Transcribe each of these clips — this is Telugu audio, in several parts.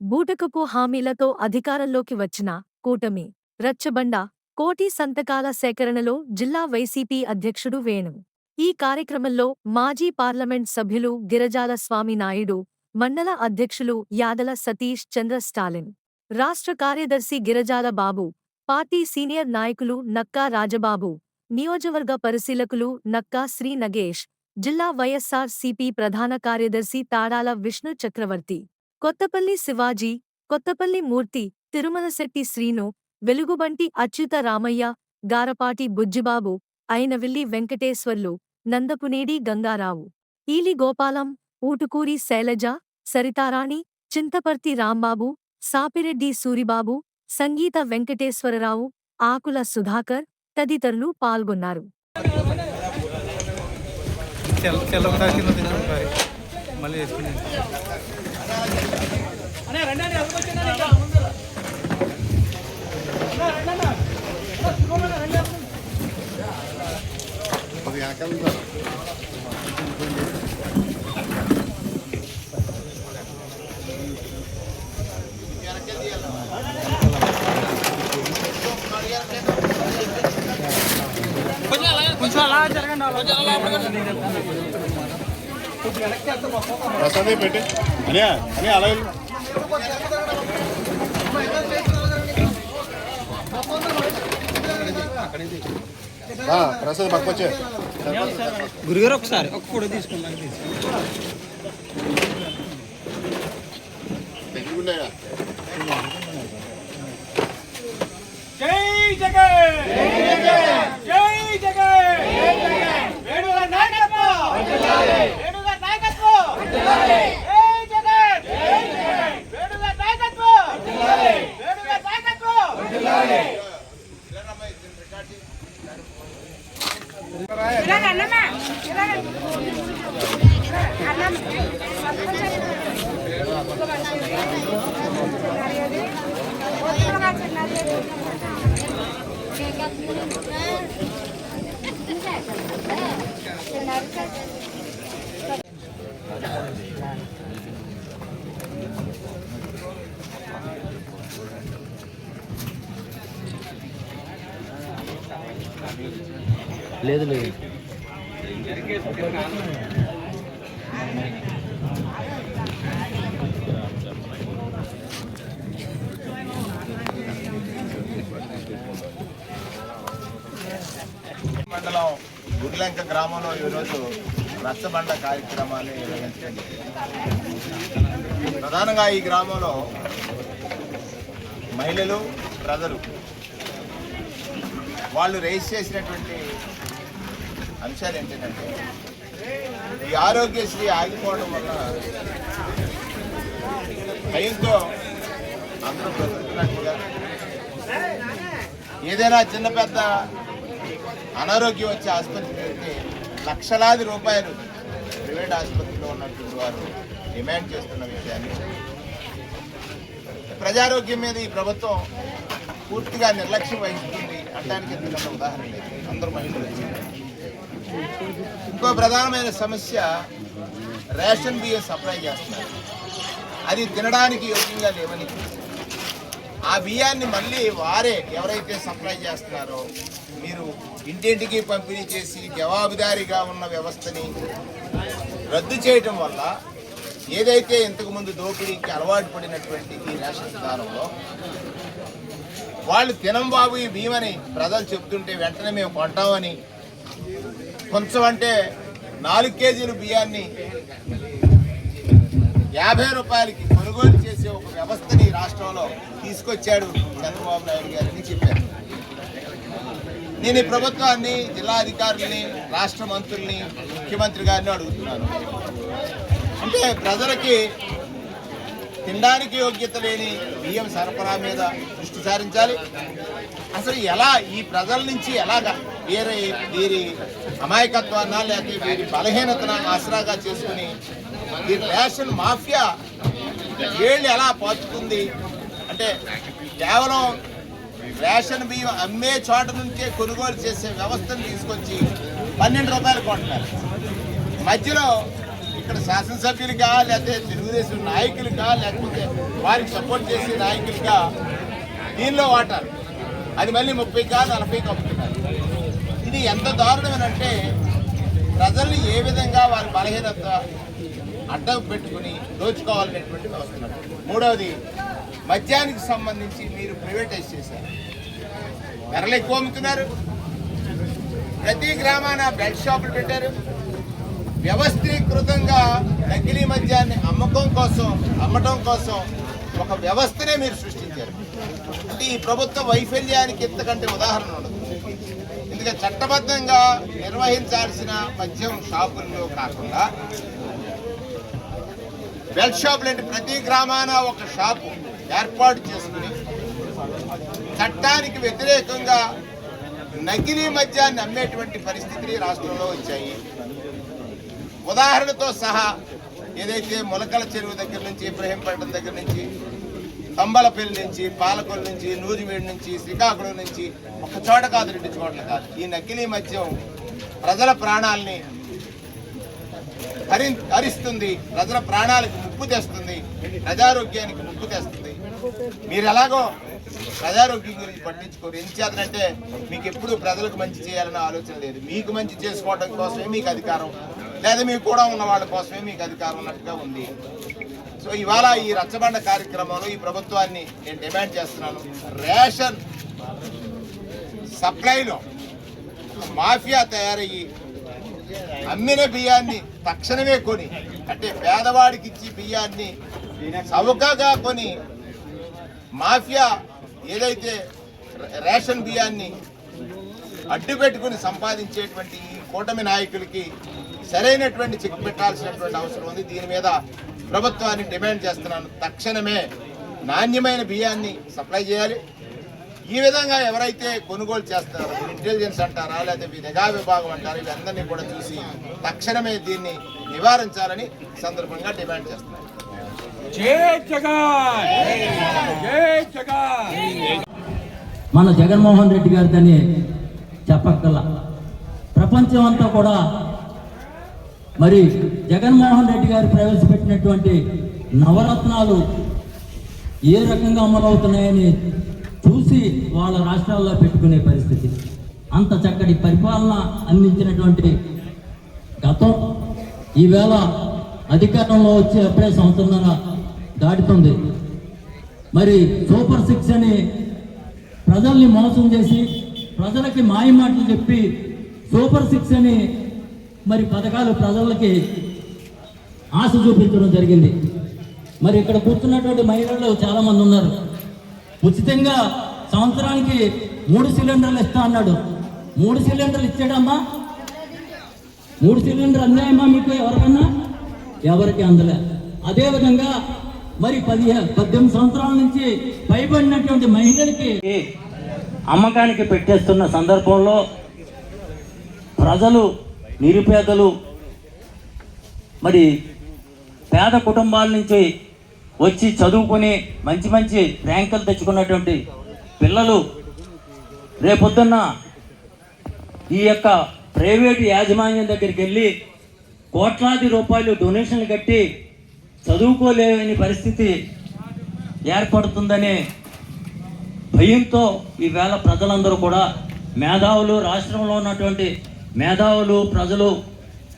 బూటకపు హామీలతో అధికారంలోకి వచ్చిన కూటమి రచ్చబండ కోటి సంతకాల సేకరణలో జిల్లా వైసీపీ అధ్యక్షుడు వేణు. ఈ కార్యక్రమంలో మాజీ పార్లమెంట్ సభ్యులు గిరజాల స్వామి నాయుడు మండల అధ్యక్షులు యాదల సతీష్ చంద్ర స్టాలిన్ రాష్ట్ర కార్యదర్శి గిరజాల బాబు పార్టీ సీనియర్ నాయకులు నక్కా రాజబాబు నియోజకవర్గ పరిశీలకులు నక్కా శ్రీ నగేష్ జిల్లా వైఎస్సార్ సిపి ప్రధాన కార్యదర్శి తాడాల విష్ణు చక్రవర్తి. కొత్తపల్లి శివాజీ కొత్తపల్లి మూర్తి తిరుమలశెట్టి శ్రీను వెలుగుబంటి అచ్యుత రామయ్య గారపాటి బుజ్జిబాబు అయినవిల్లి వెంకటేశ్వర్లు నందపునేడి గంగారావు ఈలి గోపాలం ఊటుకూరి శైలజ సరితారాణి చింతపర్తి రాంబాబు సాపిరెడ్డి సూరిబాబు సంగీత వెంకటేశ్వరరావు ఆకుల సుధాకర్ తదితరులు పాల్గొన్నారు. మళ్ళీ వేసుకుని కొంచెం అలా జరగండి ప్రసాదే పెట్టి. అనే అనే అలా వెళ్ళు. రా, ప్రసాద్ పక్కొచ్చే గురుగారు ఒకసారి ఒక ఫోటో తీసుకుందాం తెగున్నాయా జై జగన్ జై జగన్ వేణుల నాయకత్వం వేణుల నాయకత్వం జై జగన్ వేణుల నాయకత్వం వేణుల నాయకత్వం ఇలాగ అన్నమా ఇలాగ అన్నం లేదు లేదు మండలం గుడ్లంక గ్రామంలో ఈరోజు రచ్చబండ కార్యక్రమాన్ని నిర్వహించడం. ప్రధానంగా ఈ గ్రామంలో మహిళలు ప్రజలు వాళ్ళు రైజ్ చేసినటువంటి అంశాలు ఏంటంటే ఈ ఆరోగ్యశ్రీ ఆగిపోవడం వల్ల భయంతో అందరూ బ్రతుకుతున్నట్టుగా ఏదైనా చిన్న పెద్ద అనారోగ్యం వచ్చే ఆసుపత్రికి వెళ్తే లక్షలాది రూపాయలు ప్రైవేట్ ఆసుపత్రిలో ఉన్నటువంటి వారు డిమాండ్ చేస్తున్న విషయాన్ని. ప్రజారోగ్యం మీద ఈ ప్రభుత్వం పూర్తిగా నిర్లక్ష్యం వహిస్తుంది అంటానికి ఎందుకంటే ఉదాహరణ. లేదు అందరూ మహిళలు వచ్చారు. ఇంకో ప్రధానమైన సమస్య రేషన్ బియ్యం సప్లై చేస్తున్నారు అది తినడానికి యోగ్యంగా లేవని. ఆ బియ్యాన్ని మళ్ళీ వారే ఎవరైతే సప్లై చేస్తున్నారో మీరు ఇంటింటికి పంపిణీ చేసి జవాబుదారీగా ఉన్న వ్యవస్థని రద్దు చేయటం వల్ల ఏదైతే ఇంతకుముందు దోపిడీకి అలవాటు పడినటువంటి ఈ రేషన్ స్థానంలో వాళ్ళు తినం బాబు ఈ బియ్యమని ప్రజలు చెప్తుంటే వెంటనే మేము కొంటామని కొంచెం అంటే నాలుగు కేజీలు బియ్యాన్ని యాభై రూపాయలకి కొనుగోలు చేసే ఒక వ్యవస్థని రాష్ట్రంలో తీసుకొచ్చాడు చంద్రబాబు నాయుడు గారని చెప్పారు. నేను ఈ ప్రభుత్వాన్ని జిల్లా అధికారుల్ని రాష్ట్ర మంత్రుల్ని ముఖ్యమంత్రి గారిని అడుగుతున్నాను. అంటే ప్రజలకి తినడానికి యోగ్యత లేని బియ్యం సరఫరా మీద దృష్టి సారించాలి. అసలు ఎలా ఈ ప్రజల నుంచి ఎలాగా వేరే వీరి అమాయకత్వాన్న లేకపోతే వీరి బలహీనతను ఆసరాగా చేసుకుని ఈ రేషన్ మాఫియా వీళ్ళు ఎలా పాతుతుంది అంటే కేవలం రేషన్ బియ్యం అమ్మే చోట నుంచే కొనుగోలు చేసే వ్యవస్థను తీసుకొచ్చి పన్నెండు రూపాయలు కొంటున్నారు. మధ్యలో ఇక్కడ శాసనసభ్యులుగా లేకపోతే తెలుగుదేశం నాయకులుగా లేకపోతే వారికి సపోర్ట్ చేసే నాయకులుగా దీనిలో వాటారు. అది మళ్ళీ ముప్పై కాదు నలభై అమ్ముతున్నారు ఇది ఎంత దారుణమేనంటే ప్రజల్ని ఏ విధంగా వారి బలహీనత అడ్డం పెట్టుకుని దోచుకోవాలనేటువంటి వ్యవస్థ మూడవది మద్యానికి సంబంధించి మీరు ప్రైవేటైజ్ చేశారు. ధరలు ఎక్కువ అమ్ముతున్నారు. ప్రతి గ్రామాన బెడ్ షాపులు పెట్టారు. వ్యవస్థీకృతంగా నకిలీ మద్యాన్ని అమ్మకం కోసం అమ్మటం కోసం ఒక వ్యవస్థనే మీరు సృష్టించారు. అంటే ఈ ప్రభుత్వ వైఫల్యానికి ఇంతకంటే ఉదాహరణ ఉండదు. ఎందుకంటే చట్టబద్ధంగా నిర్వహించాల్సిన మద్యం షాపుల్లో కాకుండా బెల్ట్ షాపులు అంటే ప్రతి గ్రామాన ఒక షాపు ఏర్పాటు చేసుకుని చట్టానికి వ్యతిరేకంగా నకిలీ మద్యాన్ని అమ్మేటువంటి పరిస్థితులు రాష్ట్రంలో వచ్చాయి. ఉదాహరణతో సహా ఏదైతే మొలకల చెరువు దగ్గర నుంచి ఇబ్రహీంపట్నం దగ్గర నుంచి తంబలపల్లి నుంచి పాలకొల్లు నుంచి నూజివీడు నుంచి శ్రీకాకుళం నుంచి ఒక చోట కాదు రెండు చోట్ల కాదు. ఈ నకిలీ మద్యం ప్రజల ప్రాణాల్ని హరి హరిస్తుంది ప్రజల ప్రాణాలకు ముప్పు తెస్తుంది ప్రజారోగ్యానికి ముప్పు తెస్తుంది. మీరు ఎలాగో ప్రజారోగ్యం గురించి పట్టించుకోరు. ఏం చేతనంటే మీకు ఎప్పుడు ప్రజలకు మంచి చేయాలన్న ఆలోచన లేదు. మీకు మంచి చేసుకోవడం కోసమే మీకు అధికారం లేదా మీకు కూడా ఉన్న వాళ్ళ కోసమే మీకు అధికారం ఉన్నట్టుగా ఉంది. సో ఇవాళ ఈ రచ్చబండ కార్యక్రమంలో ఈ ప్రభుత్వాన్ని నేను డిమాండ్ చేస్తున్నాను. రేషన్ సప్లైలో మాఫియా తయారయ్యి అమ్మిన బియ్యాన్ని తక్షణమే కొని అంటే పేదవాడికి ఇచ్చి బియ్యాన్ని చౌకగా కొని మాఫియా ఏదైతే రేషన్ బియ్యాన్ని అడ్డు పెట్టుకుని సంపాదించేటువంటి ఈ కూటమి నాయకులకి సరైనటువంటి చెక్ పెట్టాల్సినటువంటి అవసరం ఉంది. దీని మీద ప్రభుత్వాన్ని డిమాండ్ చేస్తున్నాను. తక్షణమే నాణ్యమైన బియ్యాన్ని సప్లై చేయాలి. ఈ విధంగా ఎవరైతే కొనుగోలు చేస్తారో ఇంటెలిజెన్స్ అంటారా లేదా నిఘా విభాగం అంటారా ఇవన్నీ కూడా చూసి తక్షణమే దీన్ని నివారించాలని సందర్భంగా డిమాండ్ చేస్తున్నారు జై జగన్! జై జగన్! మన జగన్మోహన్ రెడ్డి గారిదని చెప్పక్కల ప్రపంచం అంతా కూడా మరి జగన్మోహన్ రెడ్డి గారు ప్రవేశపెట్టినటువంటి నవరత్నాలు ఏ రకంగా అమలవుతున్నాయని చూసి వాళ్ళ రాష్ట్రాల్లో పెట్టుకునే పరిస్థితి. అంత చక్కటి పరిపాలన అందించినటువంటి గతం ఈవేళ అధికారంలో వచ్చి అప్పుడే సంవత్సరంన్నర దాటుతుంది. మరి సూపర్ సిక్స్ అని ప్రజల్ని మోసం చేసి ప్రజలకి మాయ మాటలు చెప్పి సూపర్ సిక్స్ అని మరి పథకాలు ప్రజలకి ఆశ చూపించడం జరిగింది. మరి ఇక్కడ కూర్చున్నటువంటి మహిళలు చాలామంది ఉన్నారు. ఉచితంగా సంవత్సరానికి మూడు సిలిండర్లు ఇస్తా అన్నాడు. మూడు సిలిండర్లు ఇచ్చాడమ్మా. మూడు సిలిండర్ అందాయమ్మా మీకు ఎవరికన్నా? ఎవరికి అందలే. అదేవిధంగా మరి పదిహే పద్దెనిమిది సంవత్సరాల నుంచి పైబడినటువంటి మహిళలకి అమ్మకానికి పెట్టేస్తున్న సందర్భంలో ప్రజలు నిరుపేదలు మరి పేద కుటుంబాల నుంచి వచ్చి చదువుకొని మంచి మంచి ర్యాంకులు తెచ్చుకున్నటువంటి పిల్లలు రేపొద్దున్న ఈ యొక్క ప్రైవేటు యాజమాన్యం దగ్గరికి వెళ్ళి కోట్లాది రూపాయలు డొనేషన్లు కట్టి చదువుకోలేని పరిస్థితి ఏర్పడుతుందనే భయంతో ఈవేళ ప్రజలందరూ కూడా మేధావులు రాష్ట్రంలో ఉన్నటువంటి మేధావులు ప్రజలు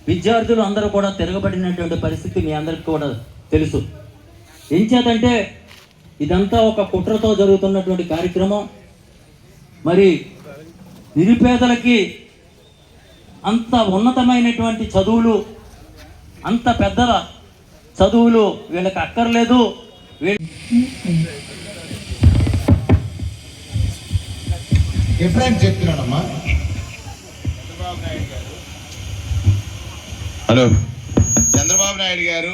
విద్యార్థులు అందరూ కూడా తిరగబడినటువంటి పరిస్థితి మీ అందరికీ కూడా తెలుసు. ఏం చేతంటే ఇదంతా ఒక కుట్రతో జరుగుతున్నటువంటి కార్యక్రమం. మరి నిరుపేదలకి అంత ఉన్నతమైనటువంటి చదువులు అంత పెద్ద చదువులు వీళ్ళకి అక్కర్లేదు. వీళ్ళ డిఫరెంట్ చెప్తున్నానమ్మా హలో. చంద్రబాబు నాయుడు గారు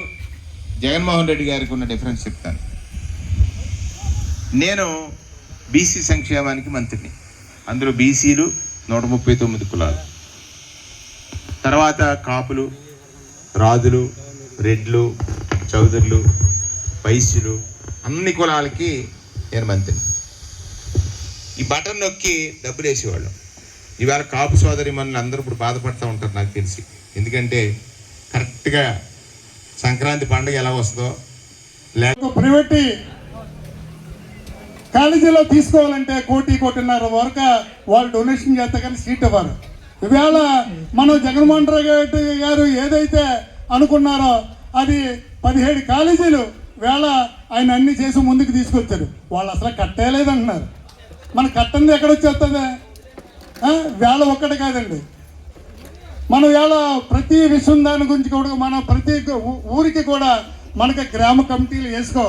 జగన్మోహన్ రెడ్డి గారికి ఉన్న డిఫరెన్స్ చెప్తాను. నేను బీసీ సంక్షేమానికి మంత్రిని. అందులో బీసీలు నూట ముప్పై తొమ్మిది కులాలు. తర్వాత కాపులు రాజులు రెడ్లు చౌదరులు వైశ్యులు అన్ని కులాలకి నేను మంత్రిని. ఈ బటన్ నొక్కి డబ్బులు వేసేవాళ్ళం ఇవాళ కాపు సోదరి మనల్ని అందరూ ఇప్పుడు బాధపడుతూ ఉంటారు నాకు తెలిసి. ఎందుకంటే కరెక్ట్గా సంక్రాంతి పండుగ ఎలా వస్తుందో లేక ప్రైవేట్ కాలేజీలో తీసుకోవాలంటే కోటి కోటిన్నర వరకు వాళ్ళు డొనేషన్ చేస్తే కానీ సీట్ ఇవ్వరు. ఇవాళ మనం జగన్మోహన్ రెడ్డి గారు ఏదైతే అనుకున్నారో అది పదిహేడు కాలేజీలు వేళ ఆయన అన్ని చేసి ముందుకు తీసుకొచ్చారు. వాళ్ళు అసలు కట్టేయలేదంటున్నారు. మన కట్టంది ఎక్కడ వచ్చేస్తుంది వేళ ఒక్కటి కాదండి. మనం వేళ ప్రతి విషయం దాని గురించి కూడా మన ప్రతి ఊరికి కూడా మనకి గ్రామ కమిటీలు వేసుకో.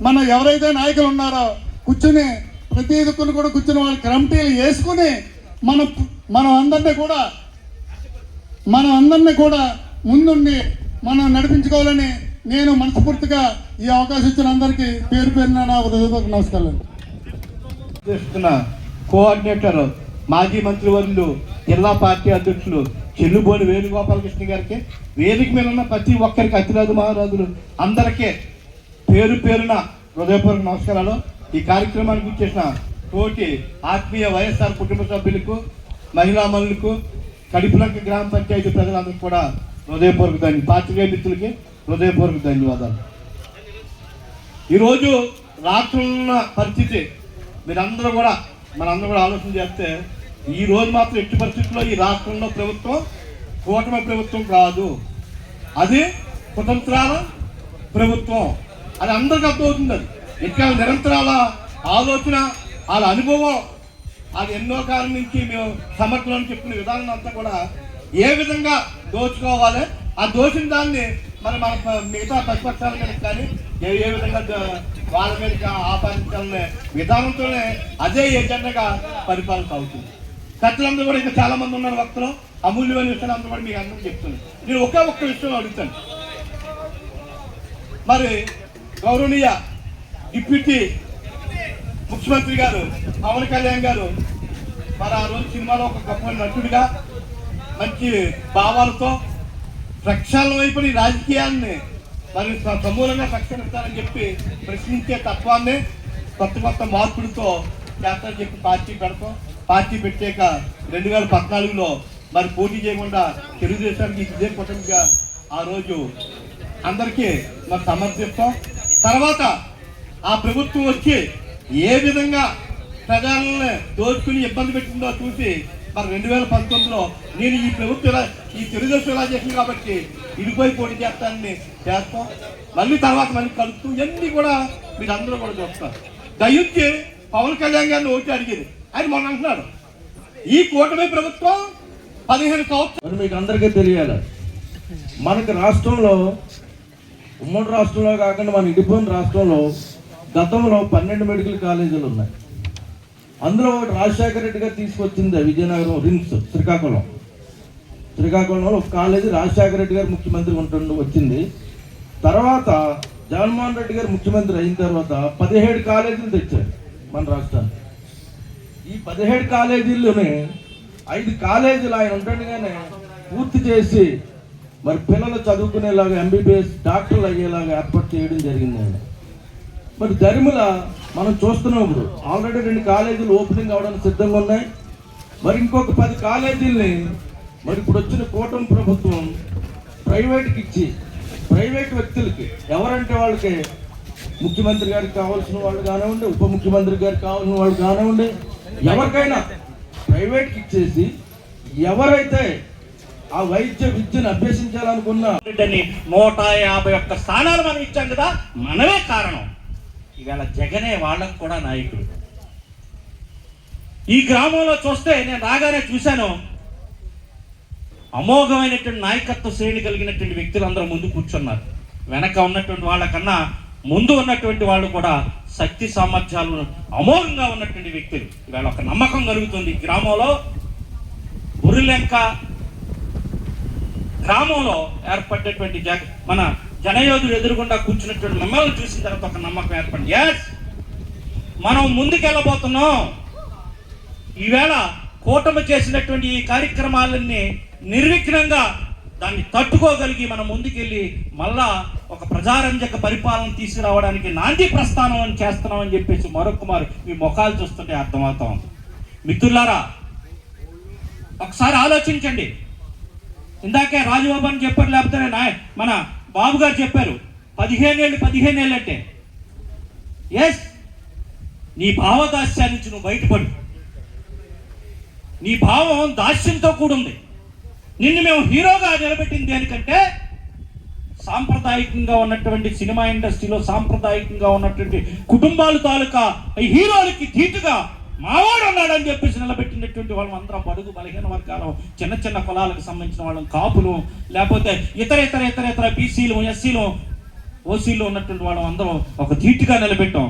మన ఎవరైతే నాయకులు ఉన్నారో కూర్చుని ప్రతి దిక్కును కూడా కూర్చుని వాళ్ళ కమిటీలు వేసుకుని మన మనం అందరినీ కూడా మనం అందరినీ కూడా ముందుండి మనం నడిపించుకోవాలని నేను మనస్ఫూర్తిగా ఈ అవకాశం ఇచ్చిన అందరికీ పేరు పేరున నా హృదయపూర్వక నమస్కారాలు. చేస్తున్న కోఆర్డినేటర్ మాజీ మంత్రివర్యులు జిల్లా పార్టీ అధ్యక్షులు చెల్లుబోని వేణుగోపాలకృష్ణ గారికి వేదిక మీద ఉన్న ప్రతి ఒక్కరికి అతిరాజు మహారాజులు అందరికీ పేరు పేరున హృదయపూర్వక నమస్కారాలు. ఈ కార్యక్రమానికి ఇచ్చేసిన తోటి ఆత్మీయ వైఎస్ఆర్ కుటుంబ సభ్యులకు మహిళా మనులకు కడిపులంక గ్రామ పంచాయతీ ప్రజలందరికీ కూడా హృదయపూర్వక ధన్య పాత్రికేయ మిత్రులకి హృదయపూర్వక ధన్యవాదాలు. ఈరోజు రాత్రులున్న పరిస్థితి మీరందరూ కూడా మనందరూ కూడా ఆలోచన చేస్తే ఈ రోజు మాత్రం ఎట్టి పరిస్థితుల్లో ఈ రాష్ట్రంలో ప్రభుత్వం కూటమి ప్రభుత్వం కాదు. అది కుతంత్రాల ప్రభుత్వం. అది అందరికీ అర్థమవుతుంది అది. ఇంకా నిరంతరాల ఆలోచన వాళ్ళ అనుభవం. అది ఎన్నో కాలం నుంచి మేము సమర్థులను చెప్పిన విధానం అంతా కూడా ఏ విధంగా దోచుకోవాలి ఆ దోచిన దాన్ని మరి మన మిగతా ప్రతిపక్షాల మీద కానీ ఏ ఏ విధంగా వాళ్ళ మీద ఆపాదించాలనే విధానంతోనే అదే ఏజెండాగా పరిపాలన సాగుతుంది. కథలందరూ కూడా ఇంకా చాలా మంది ఉన్నారు భక్తులు. అమూల్యమైన విషయాలు అందరూ కూడా మీకు అందరికీ చెప్తున్నాను. నేను ఒకే ఒక్క విషయం అడుగుతాను. మరి గౌరవనీయ డిప్యూటీ ముఖ్యమంత్రి గారు పవన్ కళ్యాణ్ గారు మరి ఆ రోజు సినిమాలో ఒక గొప్ప నటుడిగా మంచి భావాలతో ప్రక్షాళన వైపు ఈ రాజకీయాన్ని మరి సమూలంగా ప్రక్షాళిస్తారని చెప్పి ప్రశ్నించే తత్వాన్ని కొత్త కొత్త మార్పులతో చేస్తారని చెప్పి పార్టీ పెడతాం పార్టీ పెట్టాక రెండు వేల పద్నాలుగులో మరి పోటీ చేయకుండా తెలుగుదేశానికి ఇదే కుటుంబగా ఆ రోజు అందరికీ మరి సమర్థిస్తాం. తర్వాత ఆ ప్రభుత్వం వచ్చి ఏ విధంగా ప్రజలను దోచుకుని ఇబ్బంది పెట్టిందో చూసి మరి రెండు వేల పంతొమ్మిదిలో నేను ఈ ప్రభుత్వం ఇలా ఈ తెలుగుదేశం ఇలా చేసింది కాబట్టి ఇడిపోయి పోటీ చేస్తానని చేస్తాం. మళ్ళీ తర్వాత మళ్ళీ కలుపుతూ ఇవన్నీ కూడా మీరు అందరూ కూడా చూస్తారు. దయించి పవన్ కళ్యాణ్ గారిని ఓటు అడిగేది అని మొన్న అంటున్నాడు. ఈ కూటమి ప్రభుత్వం పదిహేను సంవత్సరాలు మీకు అందరికీ తెలియాలి. మనకి రాష్ట్రంలో ఉమ్మడి రాష్ట్రంలో కాకుండా మన ఇడిపోయిన రాష్ట్రంలో గతంలో పన్నెండు మెడికల్ కాలేజీలు ఉన్నాయి. అందులో ఒకటి రాజశేఖర రెడ్డి గారు తీసుకొచ్చింది విజయనగరం రిమ్స్ శ్రీకాకుళం. శ్రీకాకుళంలో ఒక కాలేజీ రాజశేఖర రెడ్డి గారు ముఖ్యమంత్రి ఉంటుండే వచ్చింది. తర్వాత జగన్మోహన్ రెడ్డి గారు ముఖ్యమంత్రి అయిన తర్వాత పదిహేడు కాలేజీలు తెచ్చారు మన రాష్ట్రానికి. ఈ పదిహేడు కాలేజీల్లోనే ఐదు కాలేజీలు ఆయన ఉండగానే పూర్తి చేసి మరి పిల్లలు చదువుకునేలాగా ఎంబీబీఎస్ డాక్టర్లు అయ్యేలాగా ఏర్పాటు చేయడం జరిగింది ఆయన. మరి దరిమిల మనం చూస్తున్నాం ఇప్పుడు. ఆల్రెడీ రెండు కాలేజీలు ఓపెనింగ్ అవడానికి సిద్ధంగా ఉన్నాయి. మరి ఇంకొక పది కాలేజీల్ని మరి ఇప్పుడు వచ్చిన కూటమి ప్రభుత్వం ప్రైవేట్కి ఇచ్చి ప్రైవేట్ వ్యక్తులకి ఎవరంటే వాళ్ళకి ముఖ్యమంత్రి గారికి కావాల్సిన వాళ్ళు కానివ్వండి ఉప ముఖ్యమంత్రి గారికి కావాల్సిన వాళ్ళు కానివ్వండి ఎవరికైనా ప్రైవేట్కి ఇచ్చేసి ఎవరైతే ఆ వైద్య విద్యను అభ్యసించాలనుకున్న నూట యాభై ఒక్క స్థానాలు మనం ఇచ్చాం కదా మనమే కారణం. ఇవాళ జగనే వాళ్ళకు కూడా నాయకుడు. ఈ గ్రామంలో చూస్తే నేను రాగానే చూశాను అమోఘమైనటువంటి నాయకత్వ శ్రేణి కలిగినటువంటి వ్యక్తులు అందరూ ముందు కూర్చున్నారు. వెనక ఉన్నటువంటి వాళ్ళకన్నా ముందు ఉన్నటువంటి వాళ్ళు కూడా శక్తి సామర్థ్యాలు అమోఘంగా ఉన్నటువంటి వ్యక్తులు. ఇవాళ ఒక నమ్మకం కలుగుతుంది. గ్రామంలో బుర్రిలెంక గ్రామంలో ఏర్పడేటువంటి జగ మన జనయోధులు ఎదురుగుండా కూర్చున్నటువంటి మిమ్మల్ని చూసిన తర్వాత ఒక నమ్మకం ఏర్పడింది. ఎస్ మనం ముందుకెళ్ళబోతున్నాం. ఈవేళ కూటమి చేసినటువంటి ఈ కార్యక్రమాలన్నీ నిర్విఘ్నంగా దాన్ని తట్టుకోగలిగి మనం ముందుకెళ్ళి మళ్ళా ఒక ప్రజారంజక పరిపాలన తీసుకురావడానికి నాంది ప్రస్థానం అని చేస్తున్నామని చెప్పేసి మరొకమారు మీ ముఖాలు చూస్తుంటే అర్థమవుతాం మిత్రులారా ఒకసారి ఆలోచించండి. ఇందాకే రాజబాబు అని చెప్పారు లేకపోతే నాయ మన బాబు గారు చెప్పారు పదిహేను ఏళ్ళు పదిహేను ఏళ్ళు అంటే ఎస్ నీ భావదాస్యాన్ని నుంచి నువ్వు బయటపడు. నీ భావం దాస్యంతో కూడుంది. నిన్ను మేము హీరోగా నిలబెట్టింది దేనికంటే సాంప్రదాయకంగా ఉన్నటువంటి సినిమా ఇండస్ట్రీలో సాంప్రదాయకంగా ఉన్నటువంటి కుటుంబాలు తాలూకా ఈ హీరోలకి ధీటుగా మావాడు ఉన్నాడని చెప్పేసి నిలబెట్టినటువంటి వాళ్ళం అందరం బడుగు బలహీన వర్గాలు చిన్న చిన్న కులాలకు సంబంధించిన వాళ్ళం కాపులు లేకపోతే ఇతర ఇతర ఇతర ఇతర బీసీలు ఎస్సీలు ఓసీలు ఉన్నటువంటి వాళ్ళం అందరం ఒక ధీటుగా నిలబెట్టాం.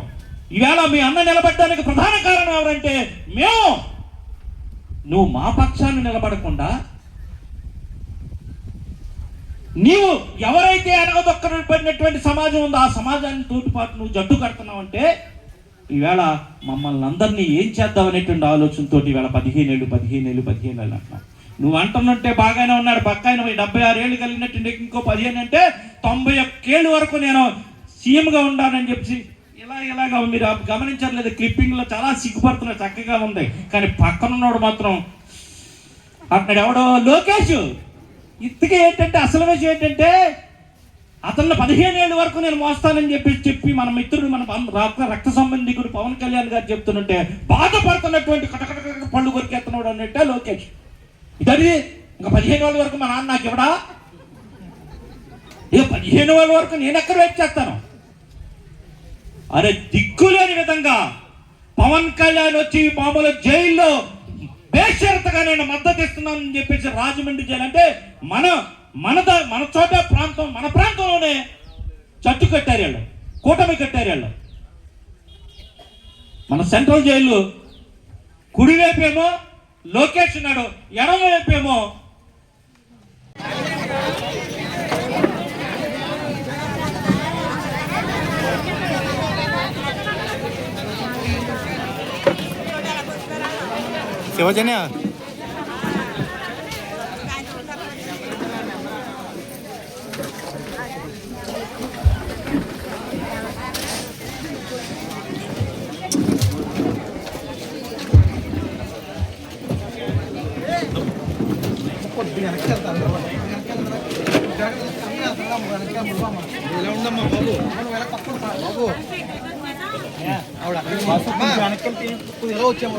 ఈవేళ మీ అన్న నిలబెట్టడానికి ప్రధాన కారణం ఎవరంటే మేము. నువ్వు మా పక్షాన్ని నిలబడకుండా నీవు ఎవరైతే అనగదొక్కబడినటువంటి సమాజం ఉందో ఆ సమాజాన్ని తోటిపాటు నువ్వు జట్టు కడుతున్నావంటే ఈవేళ మమ్మల్ని అందరినీ ఏం చేద్దాం అనేటువంటి ఆలోచనతో ఈవేళ పదిహేను ఏళ్ళు పదిహేను ఏళ్ళు పదిహేను ఏళ్ళు అంటున్నావు నువ్వు అంటున్నట్టే బాగానే ఉన్నాడు పక్క ఆయన డెబ్బై ఆరు ఏళ్ళు కలిగినట్టు ఇంకో పదిహేను అంటే తొంభై ఒక్కేళ్ళు వరకు నేను సీఎంగా ఉండాలని చెప్పి ఇలా ఇలాగా మీరు గమనించట్లేదు క్లిప్పింగ్లో చాలా సిగ్గుపడుతున్నా చక్కగా ఉంది. కానీ పక్కనున్నోడు మాత్రం అక్కడ ఎవడో లోకేష్. ఇంతకీ ఏంటంటే అసలు విషయం ఏంటంటే అతను పదిహేను ఏళ్ళ వరకు నేను మోస్తానని చెప్పి చెప్పి మన మిత్రుడు మన రక్త సంబంధికుడు పవన్ కళ్యాణ్ గారు చెప్తుంటే బాధపడుతున్నటువంటి కటకట పళ్ళు కొరికేస్తున్నాడు అన్నట్టే లోకేష్. ఇదది ఇంకా పదిహేను వాళ్ళ వరకు మా నాన్న నాకు ఇవ్వడా? ఇక పదిహేను వాళ్ళ వరకు నేను ఎక్కడ వెయిట్ చేస్తాను? అరే దిక్కులేని విధంగా పవన్ కళ్యాణ్ వచ్చి మామూలు జైల్లో బేషరతగా నేను మద్దతు ఇస్తున్నానని చెప్పేసి రాజమండ్రి చేయాలంటే మన మన మన చోట ప్రాంతం మన ప్రాంతంలోనే చట్టు కట్టారు వీళ్ళు కూటమి కట్టారు వీళ్ళు. మన సెంట్రల్ జైలు కుడివైపేమో లోకేష్ ఉన్నాడు ఎడమ శివజన్య ఇలా ఉండమ్మా బాబు బాబు ఆవిడ వెనక్కి ఇలా వచ్చాము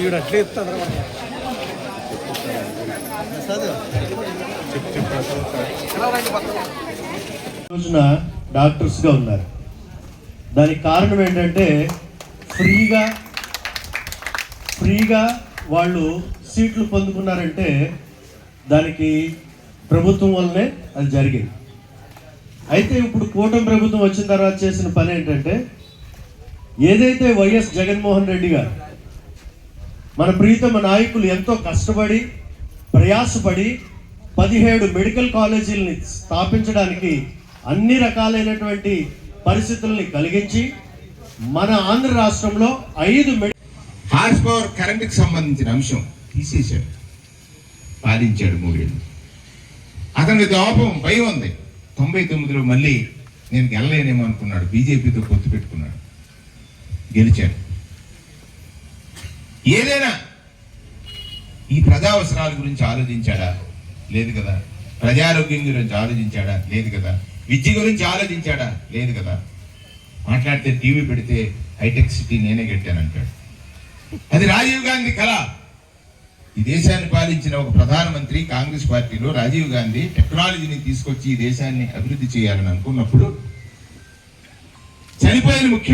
ఈవిడ అట్లే ఇస్తుంది రోజున డాక్టర్స్గా ఉన్నారు. దానికి కారణం ఏంటంటే ఫ్రీగా ఫ్రీగా వాళ్ళు సీట్లు పొందుకున్నారంటే దానికి ప్రభుత్వం వల్లనే అది జరిగింది. అయితే ఇప్పుడు కూటమి ప్రభుత్వం వచ్చిన తర్వాత చేసిన పని ఏంటంటే ఏదైతే వైఎస్ జగన్మోహన్ రెడ్డి గారు మన ప్రీతమ నాయకులు ఎంతో కష్టపడి ప్రయాసపడి పదిహేడు మెడికల్ కాలేజీలని స్థాపించడానికి అన్ని రకాలైనటువంటి పరిస్థితుల్ని కలిగించి మన ఆంధ్ర రాష్ట్రంలో ఐదు హార్స్ పవర్ కరెంట్కి సంబంధించిన అంశం తీసేశాడు. పాలించాడు మూడేళ్ళు. అతని కోపం భయం ఉంది. తొంభై తొమ్మిదిలో మళ్ళీ నేను గెలలేనేమో అనుకున్నాడు. బీజేపీతో పొత్తు పెట్టుకున్నాడు. గెలిచాడు. ఏదైనా ఈ ప్రజా అవసరాల గురించి ఆలోచించాడా? లేదు కదా. ప్రజారోగ్యం గురించి ఆలోచించాడా? లేదు కదా. విద్య గురించి ఆలోచించాడా? లేదు కదా. మాట్లాడితే టీవీ పెడితే హైటెక్ సిటీ నేనే కట్టానంటాడు. అది రాజీవ్ గాంధీ కళ. ఈ దేశాన్ని పాలించిన ఒక ప్రధానమంత్రి కాంగ్రెస్ పార్టీలో రాజీవ్ గాంధీ టెక్నాలజీని తీసుకొచ్చి ఈ దేశాన్ని అభివృద్ధి చేయాలని అనుకున్నప్పుడు చనిపోయిన ముఖ్య